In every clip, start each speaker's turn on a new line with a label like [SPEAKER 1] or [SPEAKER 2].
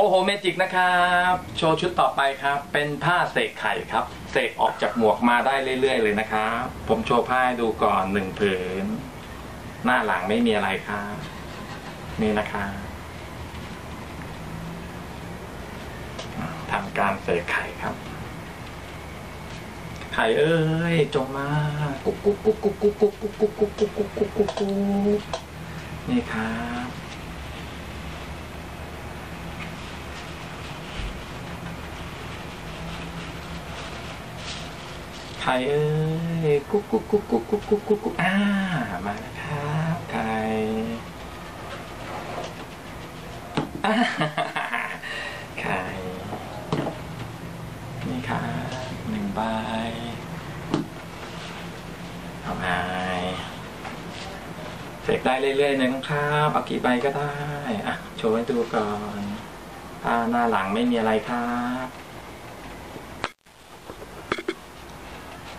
[SPEAKER 1] โอ้โหเมจิกนะครับ โชว์ชุดต่อไปครับ เป็นผ้าเสกไข่ครับ เสกออกจากหมวกมาได้เรื่อย ๆ เลยนะครับ ผมโชว์ผ้าให้ดูก่อนหนึ่งผืน หน้าหลังไม่มีอะไรครับ นี่นะคะทำการเสกไข่ครับ ไข่เอ้ย จงมากุ๊กกุ๊กกุ๊กกุ๊กกุ๊กกุ๊กกุ๊กกุ๊กกุ๊ก ไข่เอ้ยกุ๊กกุ๊กกุ๊กกุ๊กกุ๊กกุ๊กกุ๊กกุ๊กอ่ามาแล้วครับไข่าไข่นี่ค่ะหนึ่งใบเอาไปเสกได้เรื่อยๆเลยนะครับเอากี่ใบก็ได้อะโชว์ให้ดูก่อนอ่าหน้าหลังไม่มีอะไรครับ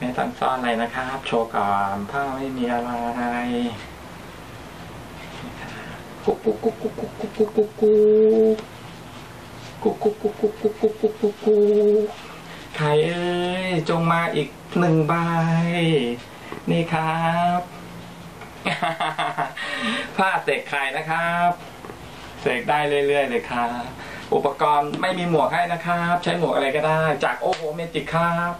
[SPEAKER 1] ไม่ต้องซ่อนอะไรนะครับ โชว์ก่อนผ้าไม่มีอะไรกุ๊กกุ๊กกุ๊กกุ๊กกุ๊กกุ๊กกุ๊กกุ๊กกุ๊กกุ๊กกุ๊กกุ๊กกุ๊กกุ๊กกุ๊กกุ๊กกุ๊กกุ๊กไข่เอ้ยจงมาอีกหนึ่งใบนี่ครับผ้าเสกไข่นะครับเสกได้เรื่อยๆเลยครับอุปกรณ์ไม่มีหมวกให้นะครับ ใช้หมวกอะไรก็ได้ จากโอโหเมจิกครับ